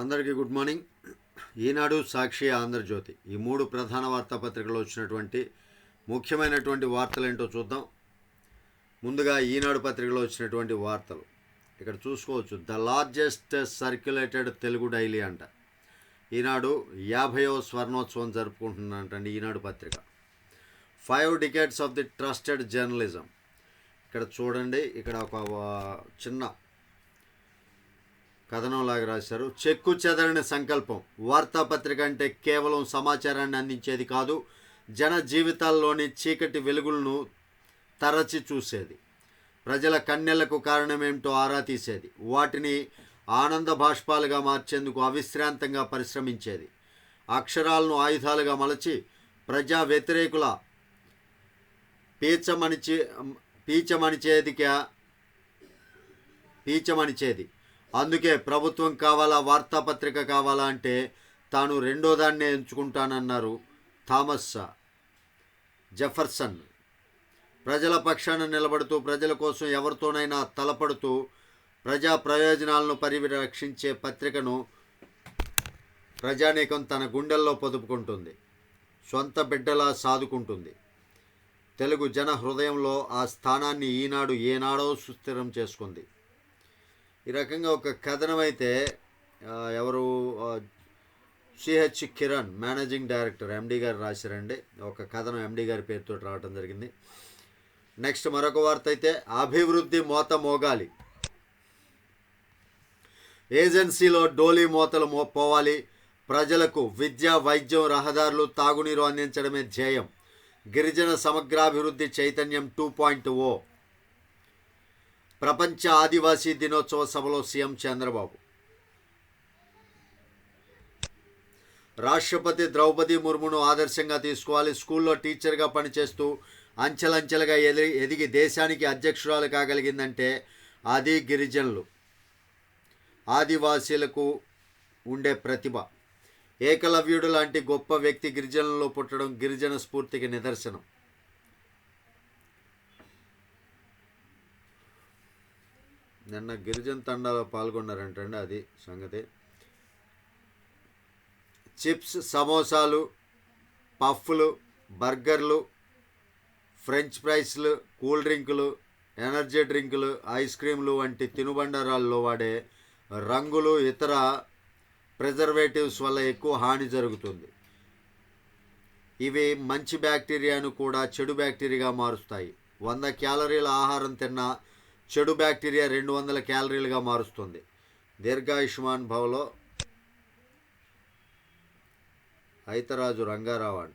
అందరికీ good morning. Eenadu Sakshi Andhrajyothy. ఈ మూడు ప్రధాన వార్తాపత్రికలు వచ్చినటువంటి ముఖ్యమైనటువంటి వార్తలు ఏంటో చూద్దాం. ముందుగా ఈనాడు పత్రికలో వచ్చినటువంటి వార్తలు. ఇక్కడ చూసుకోవచ్చు the largest circulated Telugu daily అంట. ఈనాడు యాభైవ స్వర్ణోత్సవం జరుపుకుంటున్నట్టండి ఈనాడు పత్రిక. Five decades of the trusted journalism. ఇక్కడ చూడండి ఇక్కడ ఒక చిన్న కథనంలాగా రాశారు. చెక్కు చెదరని సంకల్పం. వార్తాపత్రిక అంటే కేవలం సమాచారాన్ని అందించేది కాదు జన జీవితాల్లోని చీకటి వెలుగులను తరచి చూసేది. ప్రజల కన్నెలకు కారణమేమిటో ఆరా తీసేది. వాటిని ఆనంద బాష్పాలుగా మార్చేందుకు అవిశ్రాంతంగా పరిశ్రమించేది. అక్షరాలను ఆయుధాలుగా మలచి ప్రజా వ్యతిరేకుల పీచమణిచి పీచమణిచేదిగా పీచమణిచేది అందుకే ప్రభుత్వం కావాలా వార్తాపత్రిక కావాలా అంటే తాను రెండో దాన్నే ఎంచుకుంటానన్నారు థామస్ జెఫర్సన్. ప్రజల పక్షాన నిలబడుతూ ప్రజల కోసం ఎవరితోనైనా తలపడుతూ ప్రజా ప్రయోజనాలను పరిరక్షించే పత్రికను ప్రజానీకం తన గుండెల్లో పొదుపుకుంటుంది సొంత బిడ్డలా సాదుకుంటుంది. తెలుగు జన హృదయంలో ఆ స్థానాన్ని ఈనాడు ఏనాడో సుస్థిరం చేసుకుంది. ఈ రకంగా ఒక కథనం అయితే ఎవరు C H Kiran managing director M D గారు రాశారండి. ఒక కథనం ఎండి గారి పేరుతో రావడం జరిగింది. నెక్స్ట్ మరొక వార్త అయితే అభివృద్ధి మోత మోగాలి. ఏజెన్సీలో డోలీ మోతలు మో పోవాలి. ప్రజలకు విద్య వైద్యం రహదారులు తాగునీరు అందించడమే ధ్యేయం. గిరిజన సమగ్రాభివృద్ధి చైతన్యం టూ పాయింట్ ఓ. ప్రపంచ ఆదివాసీ దినోత్సవ సభలో సీఎం చంద్రబాబు. రాష్ట్రపతి ద్రౌపది ముర్మును ఆదర్శంగా తీసుకోవాలి. స్కూల్లో టీచర్గా పనిచేస్తూ అంచెలంచెలుగా ఎదిగి ఎదిగి దేశానికి అధ్యక్షురాలు కాగలిగిందంటే అది గిరిజనులు. ఆదివాసీలకు ఉండే ప్రతిభ. ఏకలవ్యుడు లాంటి గొప్ప వ్యక్తి గిరిజనుల్లో పుట్టడం గిరిజన స్ఫూర్తికి నిదర్శనం. నిన్న గిరిజన తండాలో పాల్గొన్నారంటండి అది సంగతి. చిప్స్ సమోసాలు పఫ్లు బర్గర్లు ఫ్రెంచ్ ఫ్రైస్లు కూల్ డ్రింకులు ఎనర్జీ డ్రింకులు ఐస్ క్రీంలు వంటి తినుబండారాల్లో వాడే రంగులు ఇతర ప్రిజర్వేటివ్స్ వల్ల ఎక్కువ హాని జరుగుతుంది. ఇవి మంచి బ్యాక్టీరియాను కూడా చెడు బ్యాక్టీరియాగా మారుస్తాయి. వంద క్యాలరీల ఆహారం తిన్నా చెడు బ్యాక్టీరియా రెండు వందల క్యాలరీలుగా మారుస్తుంది. దీర్ఘాయుష్మాన్ భవలో హైతరాజు రంగారావు అంట.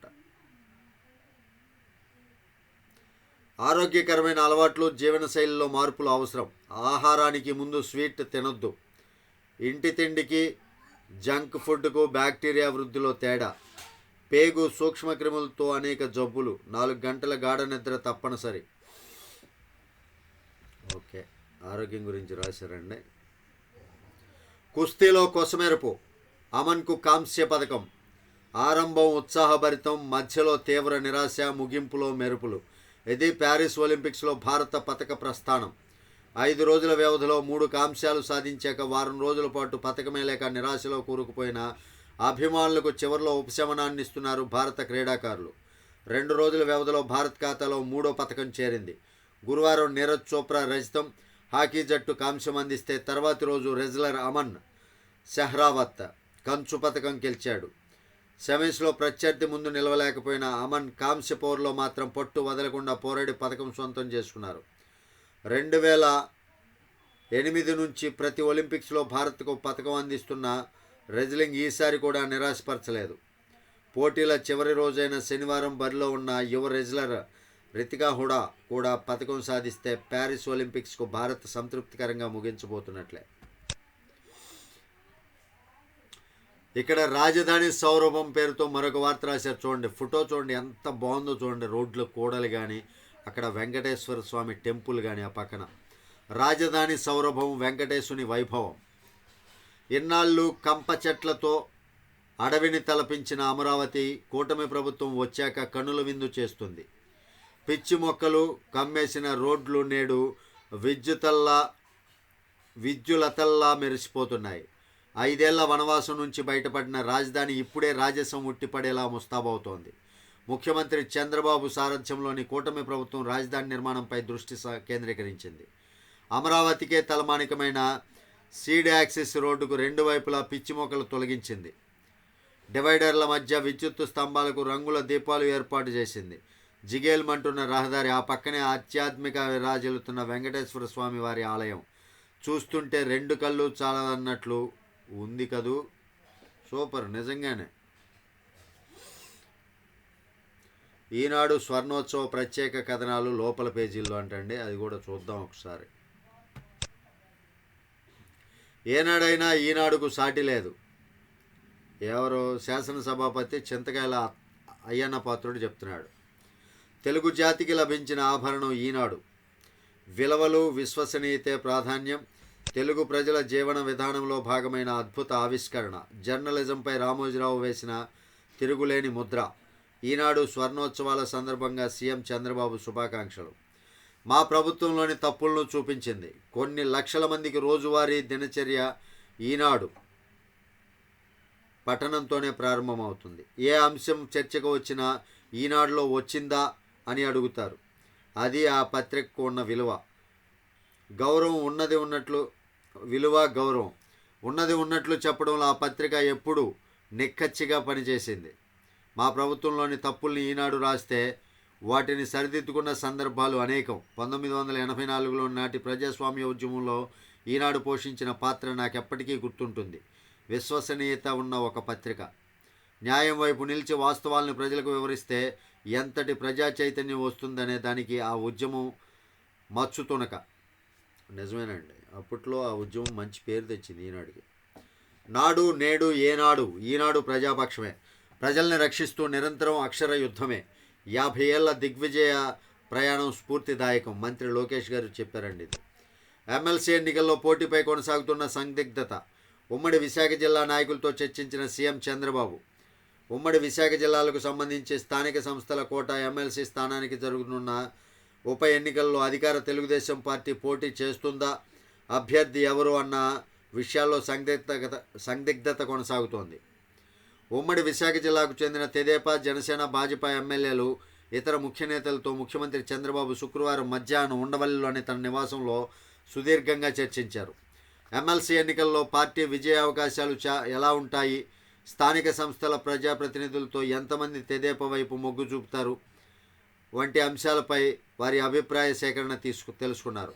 ఆరోగ్యకరమైన అలవాట్లు జీవనశైలిలో మార్పులు అవసరం. ఆహారానికి ముందు స్వీట్ తినొద్దు. ఇంటి తిండికి జంక్ ఫుడ్కు బ్యాక్టీరియా వృద్ధిలో తేడా. పేగు సూక్ష్మక్రిములతో అనేక జబ్బులు. నాలుగు గంటల గాఢ నిద్ర తప్పనిసరి. ఓకే. ఆరోగ్యం గురించి రాశారండి. కుస్తీలో కొసమెరుపు అమన్కు కాంస్య పథకం ఆరంభం ఉత్సాహభరితం మధ్యలో తీవ్ర నిరాశ ముగింపులో మెరుపులు. ఇది ప్యారిస్ ఒలింపిక్స్లో భారత పథక ప్రస్థానం. ఐదు రోజుల వ్యవధిలో మూడు కాంస్యాలు సాధించాక వారం రోజుల పాటు పథకమే లేక నిరాశలో కూరుకుపోయిన అభిమానులకు చివరిలో ఉపశమనాన్ని ఇస్తున్నారు భారత క్రీడాకారులు. రెండు రోజుల వ్యవధిలో భారత్ ఖాతాలో మూడో పథకం చేరింది. గురువారం నీరజ్ చోప్రా రజితం హాకీ జట్టు కాంస్యం అందిస్తే తర్వాతి రోజు రెజ్లర్ అమన్ సెహ్రావత్ కంచు పథకం గెలిచాడు. సెమీస్లో ప్రత్యర్థి ముందు నిలవలేకపోయిన అమన్ కాంస్య పోరులో మాత్రం పట్టు వదలకుండా పోరాడి పథకం సొంతం చేసుకున్నారు. రెండు వేల ఎనిమిది నుంచి ప్రతి ఒలింపిక్స్లో భారత్కు పథకం అందిస్తున్న రెజ్లింగ్ ఈసారి కూడా నిరాశపరచలేదు. పోటీల చివరి రోజైన శనివారం బరిలో ఉన్న యువ రెజ్లర్ రితికా హుడా కూడా పథకం సాధిస్తే ప్యారిస్ ఒలింపిక్స్కు భారత్ సంతృప్తికరంగా ముగించబోతున్నట్లే. ఇక్కడ రాజధాని సౌరభం పేరుతో మరొక వార్త రాశారు చూడండి. ఫోటో చూడండి ఎంత బాగుందో చూడండి. రోడ్లు కూడలు కానీ అక్కడ వెంకటేశ్వర స్వామి టెంపుల్ కానీ ఆ పక్కన. రాజధాని సౌరభం వెంకటేశుని వైభవం. ఇన్నాళ్ళు కంప చెట్లతో అడవిని తలపించిన అమరావతి కూటమి ప్రభుత్వం వచ్చాక కనుల విందు చేస్తుంది. పిచ్చి మొక్కలు కమ్మేసిన రోడ్లు నేడు విద్యుతల్లా విద్యులతల్లా మెరిసిపోతున్నాయి. ఐదేళ్ళ వనవాసం నుంచి బయటపడిన రాజధాని ఇప్పుడే రాజసం ఉట్టిపడేలా ముస్తాబవుతోంది. ముఖ్యమంత్రి చంద్రబాబు సారథ్యంలోని కూటమి ప్రభుత్వం రాజధాని నిర్మాణంపై దృష్టి కేంద్రీకరించింది. అమరావతికే తలమానికమైన సీడ్ యాక్సిస్ రోడ్డుకు రెండు వైపులా పిచ్చి మొక్కలు తొలగించింది. డివైడర్ల మధ్య విద్యుత్తు స్తంభాలకు రంగుల దీపాలు ఏర్పాటు చేసింది. జిగేల్మంటున్న రహదారి ఆ పక్కనే ఆధ్యాత్మిక విరాజిల్లుతున్న వెంకటేశ్వర స్వామి వారి ఆలయం. చూస్తుంటే రెండు కళ్ళు చాలదన్నట్లు ఉంది కదూ? సూపర్ నిజంగానే. ఈనాడు స్వర్ణోత్సవ ప్రత్యేక కథనాలు లోపల పేజీల్లో అంటండి అది కూడా చూద్దాం ఒకసారి. ఏనాడైనా ఈనాడుకు సాటి లేదు. ఎవరు శాసనసభాపతి చింతకాయల అయ్యన్న పాత్రుడు చెప్తున్నాడు. తెలుగు జాతికి లభించిన ఆభరణం ఈనాడు. విలువలు విశ్వసనీయతే ప్రాధాన్యం. తెలుగు ప్రజల జీవన విధానంలో భాగమైన అద్భుత ఆవిష్కరణ. జర్నలిజంపై రామోజీరావు వేసిన తిరుగులేని ముద్ర. ఈనాడు స్వర్ణోత్సవాల సందర్భంగా సీఎం చంద్రబాబు శుభాకాంక్షలు. మా ప్రభుత్వంలోని తప్పులను చూపించింది. కొన్ని లక్షల మందికి రోజువారీ దినచర్య ఈనాడు పఠనంతోనే ప్రారంభమవుతుంది. ఏ అంశం చర్చకు వచ్చినా ఈనాడులో వచ్చిందా అని అడుగుతారు. అది ఆ పత్రికకు ఉన్న విలువ. గౌరవం ఉన్నది ఉన్నట్లు విలువ గౌరవం. ఉన్నది ఉన్నట్లు చెప్పడంలో ఆ పత్రిక ఎప్పుడూ నిక్కచ్చిగా పనిచేసింది. మా ప్రభుత్వంలోని తప్పుల్ని ఈనాడు రాస్తే వాటిని సరిదిద్దుకున్న సందర్భాలు అనేకం. పంతొమ్మిది వందల ఎనభై నాలుగులో నాటి ప్రజాస్వామ్య ఉద్యమంలో ఈనాడు పోషించిన పాత్ర నాకెప్పటికీ గుర్తుంటుంది. విశ్వసనీయత ఉన్న ఒక పత్రిక. న్యాయం వైపు నిలిచి వాస్తవాలను ప్రజలకు వివరిస్తే ఎంతటి ప్రజా చైతన్యం వస్తుందనే దానికి ఆ ఉద్యమం మచ్చు తునక నిజమేనండి. అప్పట్లో ఆ ఉద్యమం మంచి పేరు తెచ్చింది ఈనాడికి. నాడు నేడు ఏనాడు ఈనాడు ప్రజాపక్షమే. ప్రజల్ని రక్షిస్తూ నిరంతరం అక్షర యుద్ధమే. యాభై ఏళ్ళ దిగ్విజయ ప్రయాణం స్ఫూర్తిదాయకం మంత్రి లోకేష్ గారు చెప్పారండి ఇది. ఎమ్మెల్సీ ఎన్నికల్లో పోటీపై కొనసాగుతున్న సందిగ్ధత ఉమ్మడి విశాఖ జిల్లా నాయకులతో చర్చించిన సీఎం చంద్రబాబు ఉమ్మడి విశాఖ జిల్లాలకు సంబంధించి స్థానిక సంస్థల కోట ఎమ్మెల్సీ స్థానానికి జరుగుతున్న ఉప ఎన్నికల్లో అధికార తెలుగుదేశం పార్టీ పోటీ చేస్తుందా? అభ్యర్థి ఎవరు అన్న విషయాల్లో సందిగ్ధత సందిగ్ధత కొనసాగుతోంది. ఉమ్మడి విశాఖ జిల్లాకు చెందిన తెదేపా జనసేన భాజపా ఎమ్మెల్యేలు ఇతర ముఖ్య నేతలతో ముఖ్యమంత్రి చంద్రబాబు శుక్రవారం మధ్యాహ్నం ఉండవల్లిలోని తన నివాసంలో సుదీర్ఘంగా చర్చించారు. ఎమ్మెల్సీ ఎన్నికల్లో పార్టీ విజయ అవకాశాలు చా ఎలా ఉంటాయి? స్థానిక సంస్థల ప్రజాప్రతినిధులతో ఎంతమంది తెదేప వైపు మొగ్గు చూపుతారు వంటి అంశాలపై వారి అభిప్రాయ సేకరణ తీసుకు తెలుసుకున్నారు.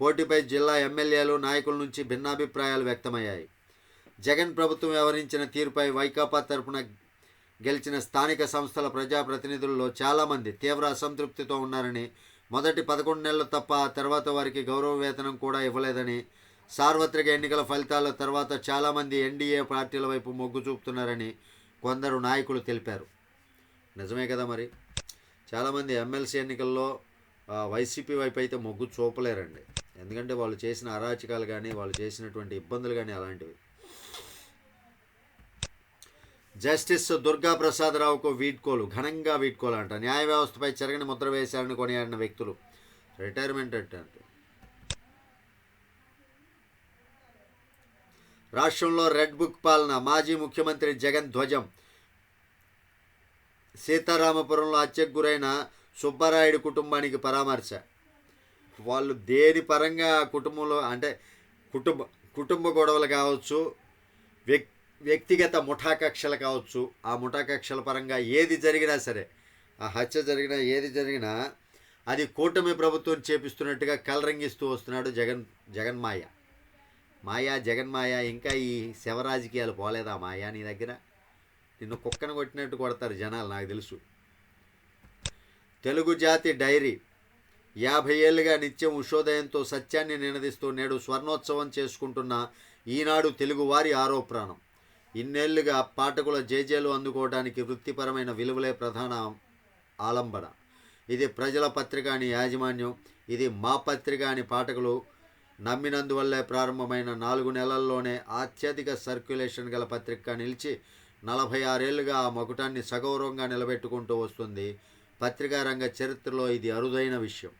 పోటీపై జిల్లా ఎమ్మెల్యేలు నాయకుల నుంచి భిన్నాభిప్రాయాలు వ్యక్తమయ్యాయి. జగన్ ప్రభుత్వం వ్యవహరించిన తీరుపై వైకాపా తరపున గెలిచిన స్థానిక సంస్థల ప్రజాప్రతినిధుల్లో చాలామంది తీవ్ర అసంతృప్తితో ఉన్నారని మొదటి పదకొండు నెలలు తప్ప ఆ తర్వాత వారికి గౌరవ వేతనం కూడా ఇవ్వలేదని సార్వత్రిక ఎన్నికల ఫలితాల తర్వాత చాలామంది ఎన్డీఏ పార్టీల వైపు మొగ్గు చూపుతున్నారని కొందరు నాయకులు తెలిపారు. నిజమే కదా మరి? చాలామంది ఎమ్మెల్సీ ఎన్నికల్లో వైసీపీ వైపు అయితే మొగ్గు చూపలేరండి. ఎందుకంటే వాళ్ళు చేసిన అరాచకాలు కానీ వాళ్ళు చేసినటువంటి ఇబ్బందులు కానీ అలాంటివి. జస్టిస్ దుర్గా ప్రసాదరావుకు వీడ్కోలు ఘనంగా వీడ్కోలు అంట న్యాయ వ్యవస్థపై చెరగని ముద్ర వేశారని కొనియాడిన వ్యక్తులు. రిటైర్మెంట్ అంటే రాష్ట్రంలో రెడ్ బుక్ పాలన మాజీ ముఖ్యమంత్రి జగన్ ధ్వజం. సీతారామపురంలో హత్యకు గురైన సుబ్బారాయుడు కుటుంబానికి పరామర్శ. వాళ్ళు దేని పరంగా కుటుంబంలో అంటే కుటుంబ కుటుంబ గొడవలు కావచ్చు వ్యక్ వ్యక్తిగత ముఠాకక్షలు కావచ్చు ఆ ముఠాకక్షల పరంగా ఏది జరిగినా సరే ఆ హత్య జరిగినా ఏది జరిగినా అది కూటమి ప్రభుత్వం చేపిస్తున్నట్టుగా కలరంగిస్తూ వస్తున్నాడు జగన్ జగన్మాయ. మాయా జగన్మాయ ఇంకా ఈ శవ రాజకీయాలు పోలేదా మాయా నీ దగ్గర? నిన్ను కుక్కను కొట్టినట్టు కొడతారు జనాలు నాకు తెలుసు. తెలుగు జాతి డైరీ. యాభై ఏళ్ళుగా నిత్యం ఉషోదయంతో సత్యాన్ని నినదిస్తూ నేడు స్వర్ణోత్సవం చేసుకుంటున్న ఈనాడు తెలుగువారి ఆరో ప్రాణం ఇన్నేళ్ళుగా పాఠకుల జేజేలు అందుకోవడానికి వృత్తిపరమైన విలువలే ప్రధాన ఆలంబన. ఇది ప్రజల పత్రిక అని యాజమాన్యం ఇది మా పత్రిక అని పాఠకులు నమ్మినందువల్లే ప్రారంభమైన నాలుగు నెలల్లోనే అత్యధిక సర్క్యులేషన్ గల పత్రిక నిలిచి నలభై ఆరేళ్ళుగా ఆ మకుటాన్ని సగౌరవంగా నిలబెట్టుకుంటూ వస్తుంది. పత్రికా రంగ చరిత్రలో ఇది అరుదైన విషయం.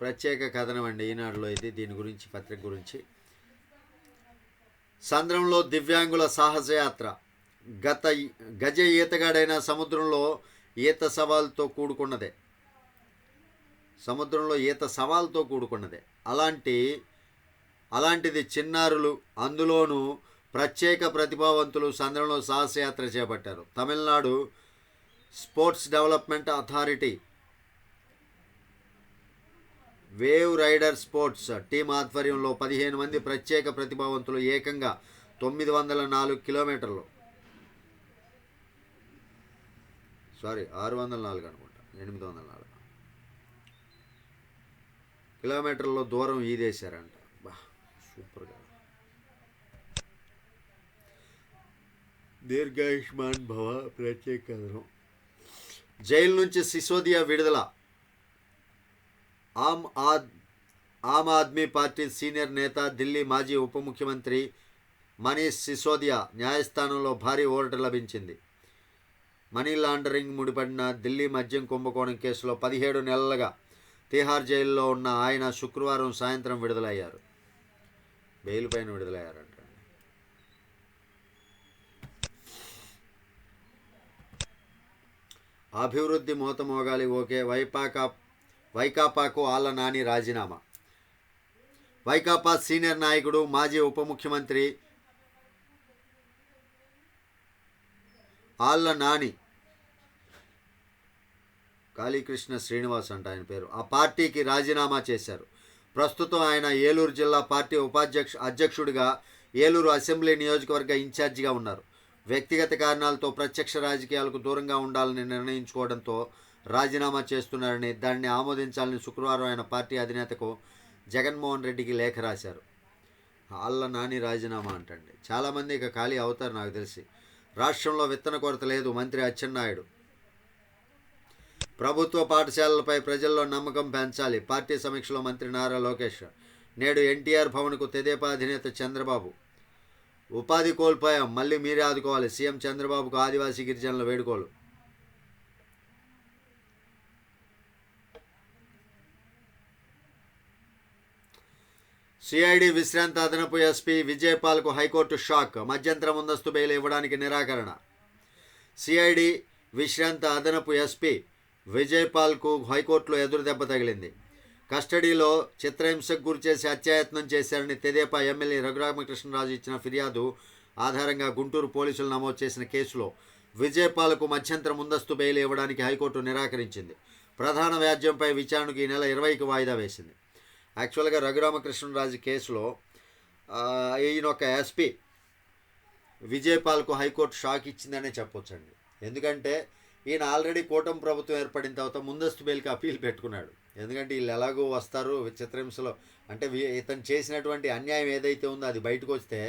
ప్రత్యేక కథనం అండి. ఈనాడులో ఇది దీని గురించి పత్రిక గురించి. సంద్రంలో దివ్యాంగుల సాహసయాత్ర. గత గజ ఈతగాడైన సముద్రంలో ఈత సవాల్తో కూడుకున్నదే. సముద్రంలో ఈత సవాల్తో కూడుకున్నదే. అలాంటి అలాంటిది చిన్నారులు అందులోనూ ప్రత్యేక ప్రతిభావంతులు సంద్రంలో సాహసయాత్ర చేపట్టారు. Tamil Nadu sports development authority wave rider sports team ఆధ్వర్యంలో పదిహేను మంది ప్రత్యేక ప్రతిభావంతులు ఏకంగా తొమ్మిది వందల నాలుగు కిలోమీటర్లు సారీ ఆరు వందల నాలుగు అనుకుంటా. ఎనిమిది వందల నాలుగు కిలోమీటర్ల దూరం ఈదేశారంట బా సూపర్గా దీర్ఘాయుష్మాన్ భవ ప్రత్యేక కథనం జైలు నుంచి సిసోదియా విడుదల. ఆమ్ ఆద్ ఆమ్ ఆద్మీ పార్టీ సీనియర్ నేత ఢిల్లీ మాజీ ఉప ముఖ్యమంత్రి మనీష్ సిసోదియా న్యాయస్థానంలో భారీ ఓరట లభించింది. మనీ లాండరింగ్ ముడిపడిన ఢిల్లీ మద్యం కుంభకోణం కేసులో పదిహేడు నెలలుగా తిహార్ జైల్లో ఉన్న ఆయన శుక్రవారం సాయంత్రం విడుదలయ్యారు. బెయిల్ పైన విడుదలయ్యారంట. అభివృద్ధి మోతమోగాలి ఓకే వైపాకా వైకాపాకు ఆళ్ళ నాని రాజీనామా. వైకాపా సీనియర్ నాయకుడు మాజీ ఉప ముఖ్యమంత్రి ఆళ్ళ నాని. కాళీకృష్ణ శ్రీనివాస్ అంట ఆయన పేరు. ఆ పార్టీకి రాజీనామా చేశారు. ప్రస్తుతం ఆయన ఏలూరు జిల్లా పార్టీ ఉపాధ్యక్ష అధ్యక్షుడిగా ఏలూరు అసెంబ్లీ నియోజకవర్గ ఇన్ఛార్జిగా ఉన్నారు. వ్యక్తిగత కారణాలతో ప్రత్యక్ష రాజకీయాలకు దూరంగా ఉండాలని నిర్ణయించుకోవడంతో రాజీనామా చేస్తున్నారని దాన్ని ఆమోదించాలని శుక్రవారం ఆయన పార్టీ అధినేతకు జగన్మోహన్ రెడ్డికి లేఖ రాశారు. ఆళ్ళ నాని రాజీనామా అంటండి. చాలామంది ఇక ఖాళీ అవుతారు నాకు తెలిసి. రాష్ట్రంలో విత్తన కొరత లేదు మంత్రి అచ్చెన్నాయుడు. ప్రభుత్వ పాఠశాలలపై ప్రజల్లో నమ్మకం పెంచాలి పార్టీ సమీక్షలో మంత్రి నారా లోకేష్ నేడు ఎన్టీఆర్ భవన్కు తెదేపా అధినేత చంద్రబాబు. ఉపాధి కోల్పోయాం మళ్ళీ మీరే ఆదుకోవాలి సీఎం చంద్రబాబుకు ఆదివాసీ గిరిజనుల వేడుకోలు. సిఐడి విశ్రాంత అదనపు ఎస్పీ విజయపాల్కు హైకోర్టు షాక్ మధ్యంతర ముందస్తు బెయిల్ ఇవ్వడానికి నిరాకరణ. సిఐడి విశ్రాంత అదనపు ఎస్పీ విజయపాల్కు హైకోర్టులో ఎదురు దెబ్బ తగిలింది. కస్టడీలో చిత్రహింసకు గురిచేసి హత్యాయత్నం చేశారని తెదేపా ఎమ్మెల్యే రఘురామకృష్ణరాజు ఇచ్చిన ఫిర్యాదు ఆధారంగా గుంటూరు పోలీసులు నమోదు చేసిన కేసులో విజయపాల్కు మధ్యంతర ముందస్తు బెయిల్ ఇవ్వడానికి హైకోర్టు నిరాకరించింది. ప్రధాన వ్యాజ్యంపై విచారణకు ఈ నెల ఇరవైకి వాయిదా వేసింది. యాక్చువల్గా రఘురామకృష్ణరాజు కేసులో ఈయన ఒక ఎస్పీ విజయపాల్కు హైకోర్టు షాక్ ఇచ్చిందనే చెప్పొచ్చండి. ఎందుకంటే ఈయన ఆల్రెడీ కూటమి ప్రభుత్వం ఏర్పడిన తర్వాత ముందస్తు బెయిల్కి అప్పీల్ పెట్టుకున్నాడు. ఎందుకంటే వీళ్ళు ఎలాగో వస్తారు చిత్రహింసలో అంటే ఇతను చేసినటువంటి అన్యాయం ఏదైతే ఉందో అది బయటకు వస్తే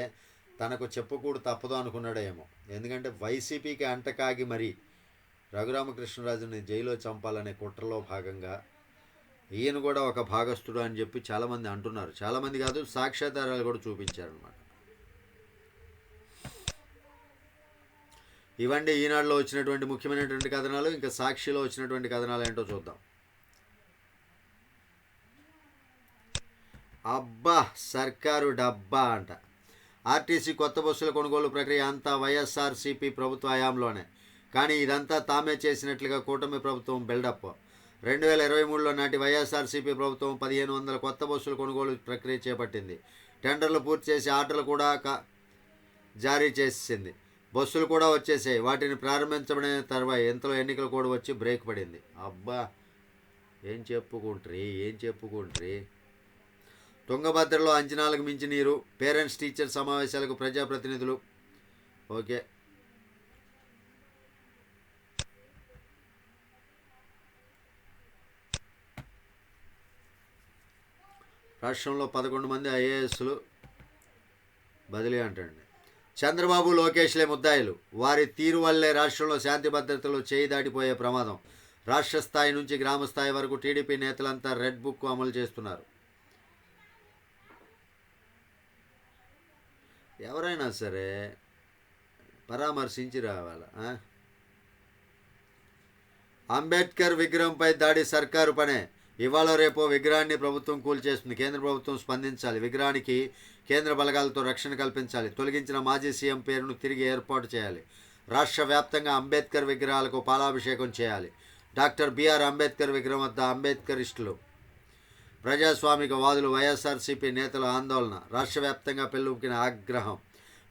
తనకు చెప్పకూడదు తప్పదు అనుకున్నాడో ఏమో. ఎందుకంటే వైసీపీకి అంటకాగి మరి రఘురామకృష్ణరాజుని జైల్లో చంపాలనే కుట్రలో భాగంగా ఈయన కూడా ఒక భాగస్థుడు అని చెప్పి చాలామంది అంటున్నారు. చాలామంది కాదు సాక్ష్యాధారాలు కూడా చూపించారనమాట ఇవండి ఈనాడులో వచ్చినటువంటి ముఖ్యమైనటువంటి కథనాలు ఇంకా సాక్షిలో వచ్చినటువంటి కథనాలు ఏంటో చూద్దాం. అబ్బా సర్కారు డబ్బా అంట. ఆర్టీసీ కొత్త బస్సుల కొనుగోలు ప్రక్రియ అంతా వైఎస్ఆర్సీపీ ప్రభుత్వ హయాంలోనే. కానీ ఇదంతా తామే చేసినట్లుగా కూటమి ప్రభుత్వం బిల్డప్. రెండు వేల ఇరవై మూడులో నాటి వైఎస్ఆర్సీపీ ప్రభుత్వం పదిహేను వందల కొత్త బస్సుల కొనుగోలు ప్రక్రియ చేపట్టింది. టెండర్లు పూర్తి చేసి ఆర్డర్లు కూడా క- జారీ చేసింది. బస్సులు కూడా వచ్చేసాయి. వాటిని ప్రారంభించబడిన తర్వాత ఎంతలో ఎన్నికలు కూడా వచ్చి బ్రేక్ పడింది. అబ్బా! ఏం చెప్పుకుంట్రీ? ఏం చెప్పుకుంట్రీ? తుంగభద్రలో అంచనాలకు మించి నీరు పేరెంట్స్ టీచర్ సమావేశాలకు ప్రజాప్రతినిధులు. ఓకే. రాష్ట్రంలో పదకొండు మంది ఐఏఎస్లు బదిలీ అంటండి. చంద్రబాబు లోకేష్లే ముద్దాయిలు. వారి తీరు వల్లే రాష్ట్రంలో శాంతి భద్రతలు చేయి దాటిపోయే ప్రమాదం. రాష్ట్ర స్థాయి నుంచి గ్రామ స్థాయి వరకు టీడీపీ నేతలంతా రెడ్ బుక్ అమలు చేస్తున్నారు. ఎవరైనా సరే పరామర్శించి రావాలా అంబేద్కర్ విగ్రహంపై దాడి సర్కారు పనే. ఇవాళ రేపో విగ్రహాన్ని ప్రభుత్వం కూల్చేస్తుంది. కేంద్ర ప్రభుత్వం స్పందించాలి. విగ్రహానికి కేంద్ర బలగాలతో రక్షణ కల్పించాలి. తొలగించిన మాజీ సీఎం పేరును తిరిగి ఏర్పాటు చేయాలి. రాష్ట్ర వ్యాప్తంగా అంబేద్కర్ విగ్రహాలకు పాలాభిషేకం చేయాలి. డాక్టర్ బిఆర్ అంబేద్కర్ విగ్రహం వద్ద అంబేద్కరిస్టులు. ప్రజాస్వామిక వాదులు వైఎస్ఆర్సీపీ నేతల ఆందోళన. రాష్ట్ర వ్యాప్తంగా పెళ్ళుకిన ఆగ్రహం.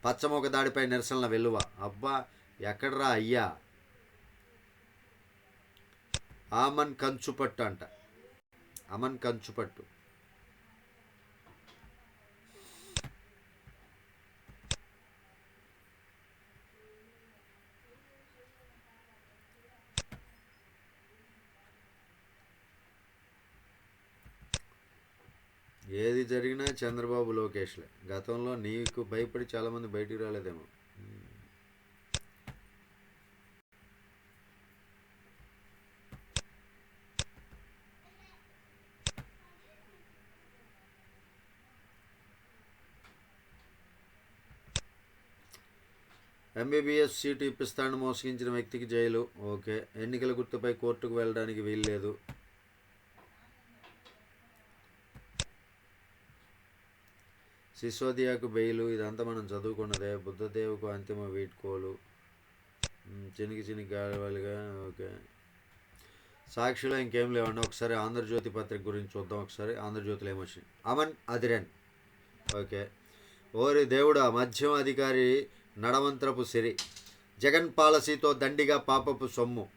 పచ్చమొక దాడిపై నిరసనల వెలువ అబ్బా ఎక్కడ్రా అయ్యా? ఆమన్ కంచుపట్టు అంట అమన్ కంచుపట్టు. ఏది జరిగినా చంద్రబాబు లోకేష్లే. గతంలో నీకు భయపడి చాలామంది బయటికి రాలేదేమో. ఎంబీబీఎస్ సీటు ఇప్పిస్తాను మోసగించిన వ్యక్తికి జైలు. ఓకే. ఎన్నికల గుర్తుపై కోర్టుకు వెళ్ళడానికి వీల్లేదు. సిసోదియాకు బెయిలు. ఇదంతా మనం చదువుకున్నదే. బుద్ధదేవుకు అంతిమ వీడ్కోలు. చినికి చినికి గాలిగా ఓకే. సాక్షిలో ఇంకేం లేవండి. ఒకసారి ఆంధ్రజ్యోతి పత్రిక గురించి చూద్దాం. ఒకసారి ఆంధ్రజ్యోతిలో ఏమొచ్చింది అమన్ అదిరన్. ఓకే. ఓరి దేవుడా మధ్యం అధికారి నడవంత్రపు సిరి. జగన్ పాలసీతో దండిగా పాపపు సొమ్ము.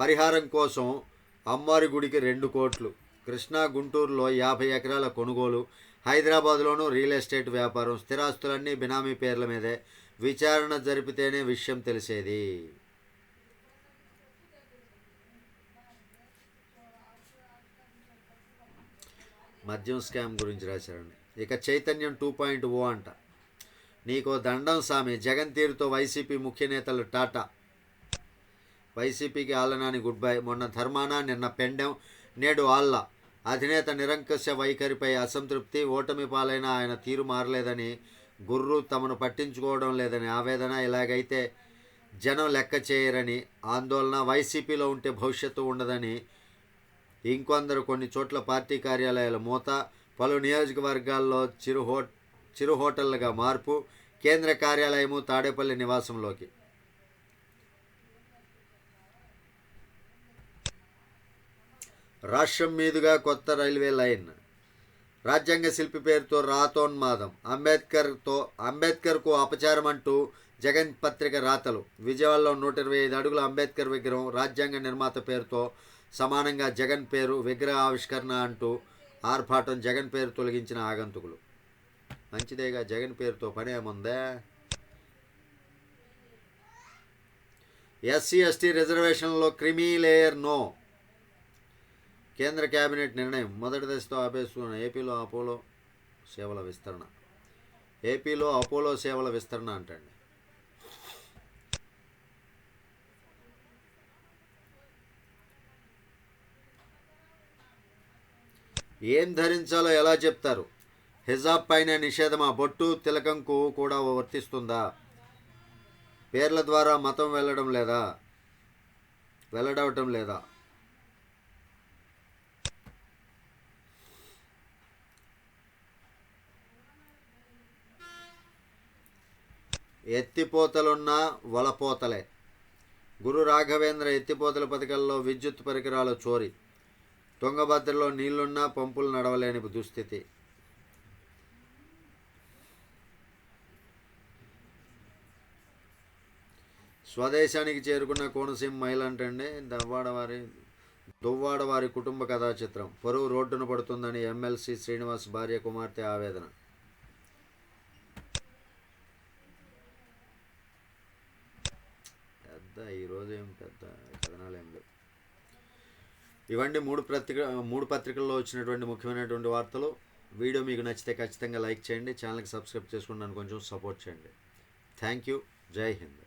పరిహారం కోసం అమ్మారి గుడికి రెండు కోట్లు. కృష్ణా గుంటూరులో యాభై ఎకరాల కొనుగోలు. హైదరాబాద్లోనూ రియల్ ఎస్టేట్ వ్యాపారం. స్థిరాస్తులన్నీ బినామీ పేర్ల మీదే. విచారణ జరిపితేనే విషయం తెలిసేది. మద్యం స్కామ్ గురించి రాశారండి. ఇక చైతన్యం టూ పాయింట్ ఓ అంట. నీకో దండం సామి. జగన్ తీరుతో వైసీపీ ముఖ్య నేతలు టాటా. వైసీపీకి ఆలనాని గుడ్ బై. మొన్న ధర్మాన నిన్న పెండెం నేడు ఆళ్ళ. అధినేత నిరంకుశ వైఖరిపై అసంతృప్తి. ఓటమి పాలైన ఆయన తీరు మారలేదని గుర్రు తమను పట్టించుకోవడం లేదని ఆవేదన. ఇలాగైతే జనం లెక్క చేయరని ఆందోళన. వైసీపీలో ఉంటే భవిష్యత్తు ఉండదని ఇంకొందరు కొన్ని చోట్ల పార్టీ కార్యాలయాల మూత. పలు నియోజకవర్గాల్లో చిరు హో చిరు హోటళ్ళుగా మార్పు. కేంద్ర కార్యాలయము తాడేపల్లి నివాసంలోకి. రాష్ట్రం మీదుగా కొత్త రైల్వే లైన్. రాజ్యాంగ శిల్పి పేరుతో రాతోన్మాదం. అంబేద్కర్తో అంబేద్కర్కు అపచారం అంటూ జగన్ పత్రిక రాతలు. విజయవాడలో నూట ఇరవై ఐదు అడుగుల అంబేద్కర్ విగ్రహం రాజ్యాంగ నిర్మాత పేరుతో సమానంగా జగన్ పేరు విగ్రహ ఆవిష్కరణ అంటూ ఆర్భాటం జగన్ పేరు తొలగించిన ఆగంతుకులు. మంచిదేగా జగన్ పేరుతో పనేముందా ఎస్సీ ఎస్టీ రిజర్వేషన్లో క్రిమీ లేయర్ నో. కేంద్ర కేబినెట్ నిర్ణయం మొదటి దశతో ఆపేసుకున్న ఏపీలో అపోలో సేవల విస్తరణ. ఏపీలో అపోలో సేవల విస్తరణ అంటండి. ఏం ధరించాలో ఎలా చెప్తారు? హిజాబ్ పైన నిషేధమా? బొట్టు తిలకంకు కూడా వర్తిస్తుందా? పేర్ల ద్వారా మతం వెళ్ళడం లేదా? వెళ్ళడవటం లేదా? ఎత్తిపోతలున్న వలపోతలే. గురు రాఘవేంద్ర ఎత్తిపోతల పథకాల్లో విద్యుత్ పరికరాల చోరీ. తుంగభద్రలో నీళ్ళున్నా పంపులు నడవలేని దుస్థితి. స్వదేశానికి చేరుకున్న కోనసీమ మహిళ అంటండి దవ్వాడ వారి దువ్వాడ వారి కుటుంబ కథా చిత్రం పరువు రోడ్డున పడుతుందని ఎమ్మెల్సీ శ్రీనివాస్ భార్య కుమార్తె ఆవేదన. పెద్ద ఈరోజు ఏం పెద్ద కథనాలు ఏం లేవు. ఇవన్నీ మూడు పత్రిక మూడు పత్రికల్లో వచ్చినటువంటి ముఖ్యమైనటువంటి వార్తలు. వీడియో మీకు నచ్చితే ఖచ్చితంగా లైక్ చేయండి. ఛానల్కి సబ్స్క్రైబ్ చేసుకుని నన్ను కొంచెం సపోర్ట్ చేయండి. Thank you. జై హింద్.